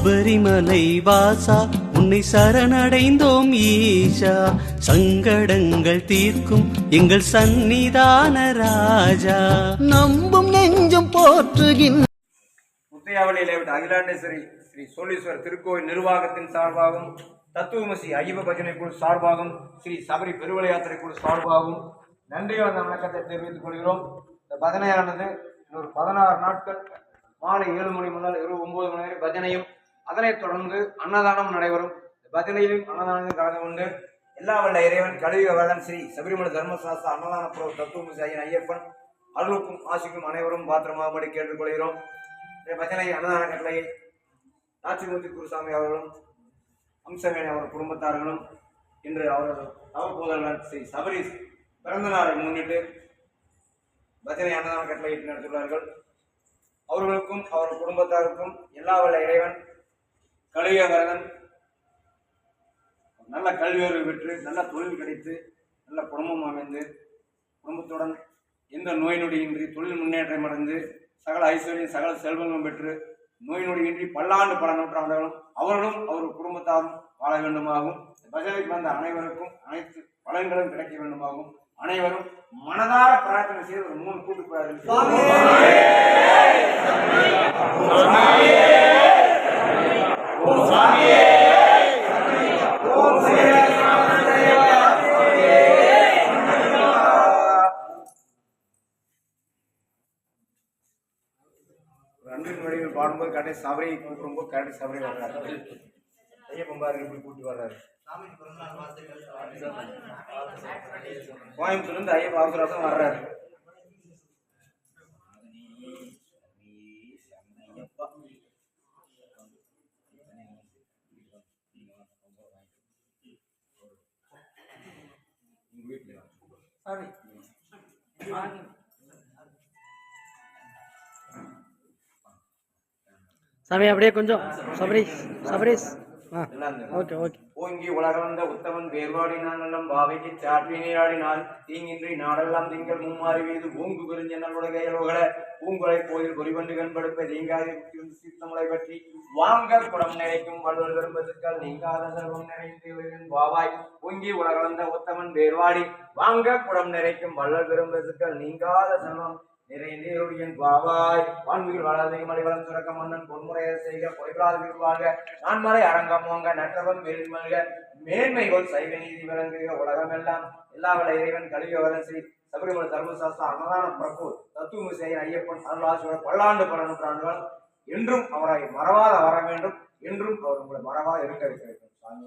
சபரிமலை வாசா உன்னை சரணடைந்தோம் ஈஷா. சங்கடங்கள் தீர்க்கும் எங்கள் சந்நிதான ராஜா. நம்பும் நெஞ்சும் போற்றுகின்ற முத்தையாவளியிலே விட்ட அகிலாண்டேஸ்வரி ஸ்ரீ சோழீஸ்வரர் திருக்கோயில் நிர்வாகத்தின் சார்பாகவும் தத்துவமசி ஐயப்ப பஜனை குழு சார்பாகவும் ஸ்ரீ சபரி பெருவளை யாத்திரை குழு சார்பாகவும் நன்றி வந்த வணக்கத்தை தெரிவித்துக் கொள்கிறோம். இந்த பஜனையானது இன்னொரு பதினாறு நாட்கள் மாலை ஏழு மணி முதல் இரவு ஒன்பது மணி வரை பஜனையும் அதனைத் தொடர்ந்து அன்னதானம் நடைபெறும். இந்த பஜனையிலும் அன்னதானத்தில் கலந்து கொண்டு எல்லா வல்ல இறைவன் கழுவி வேதன் ஸ்ரீ சபரிமலை தர்மசாஸ்திர அன்னதான புரோ தத்துவமசி ஐயன் ஐயப்பன் அருளுக்கும் ஆசிக்கும் அனைவரும் பாத்திரமாகும்படி கேட்டுக்கொள்கிறோம். பஜனை அன்னதான கட்டளையை நாச்சிமூர்த்தி குருசாமி அவர்களும் அம்சவேணி அவர் குடும்பத்தார்களும் இன்று அவரது தவப்போதர்கள் ஸ்ரீ சபரி பிறந்த நாளை முன்னிட்டு பஜனை அன்னதான கட்டளை நடத்துள்ளார்கள் அவர்களுக்கும் அவர் குடும்பத்தாருக்கும் எல்லா வல்ல இறைவன் கலியவரகன் நல்ல கல்வியறிவு பெற்று நல்ல தொழில் கிடைத்து நல்ல குடும்பம் அமைந்து குடும்பத்துடன் எந்த நோய் நொடியின்றி தொழில் முன்னேற்றம் அடைந்து சகல ஐஸ்வர்யம் சகல செல்வங்களும் பெற்று நோய் நொடியின்றி பல்லாண்டு பல நூற்றாண்டுகளும் அவர்களும் அவர் குடும்பத்தாரும் வாழ வேண்டுமாகும் பஜனைக்கு வந்த அனைவருக்கும் அனைத்து பலன்களும் கிடைக்க வேண்டுமாகும் அனைவரும் மனதார பிரார்த்தனை செய்து ஒரு மூணு கூட்டு பிரார்த்தனை ஒரு வடிவில் பாடும்போது கடைசி சபரியை கூப்பிடும்போது கடைசி சபரி வர்றாரு. ஐயப்பன் பாருங்க இப்படி கூட்டி வர்றாரு. கோயம்புத்தூர்லேருந்து ஐயப்ப அவசரம் வர்றாரு. சாமி அப்படியே கொஞ்சம் சபரீஷ் சபரீஷ். ஆ எல்லாம் ஓகே ஓகே. ஓங்கி உலகளந்த உத்தமன் வேர்வாடினான் நல்லம் பாவைக்கு சாற்றி நீராடினால் தீங்கின்றி நாடெல்லாம் திங்கள் மும்மாறி வீது பூங்கு பெருஞ்ச நல்லுடைய பூங்குலை கோயில் குறிவண்டு கண்படுப்ப தீங்காதி சித்தமுலை பற்றி வாங்கல் குடம் நிறைக்கும் வள்ளுவர் விரும்பத்துக்கள் நீங்காத செல்வம் நிறைந்து பாவாய் ஓங்கி உலகளந்த உத்தமன் வேர்வாடி வாங்க குடம் நிறைக்கும் வள்ளல் விரும்பத்துக்கள் நீங்காத செல்வம் நிறைந்தேருடையன் பாவாய். வான்மிகள் வளர்ந்து மலை வளம் சுரக்க மன்னன் பொன்முறையை செய்க பொய்களால் விருவாக நான்மறை அரங்கம் வாங்க நற்றவம் மேல்மல்க மேன்மைகள் சைவ நீதி விளங்குக உலகமெல்லாம் எல்லா வல்ல இறைவன் கலியுகவரன் ஸ்ரீ சபரிமலை தர்மசாஸ்திர அன்னதான பிரபு தத்துவமிசை ஐயப்பன் அருளாசியோட பல்லாண்டு பல நூற்றாண்டுகள் என்றும் அவரை மறவாத வர வேண்டும். என்றும் அவர் உங்களை மறவாத இருக்க வைக்க வேண்டும் சாமி.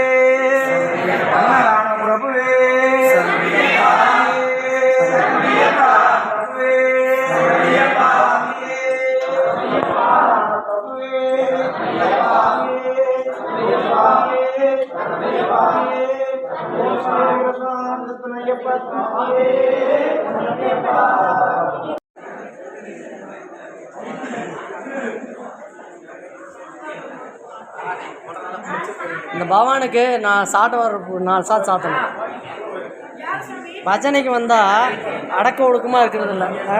இந்த பவானுக்கு நான் சாட்ட வர நாலு சாத்து சாத்தணும். பஜனைக்கு வந்தால் அடக்க ஒடுக்கமாக இருக்கிறது இல்லை. ஆ?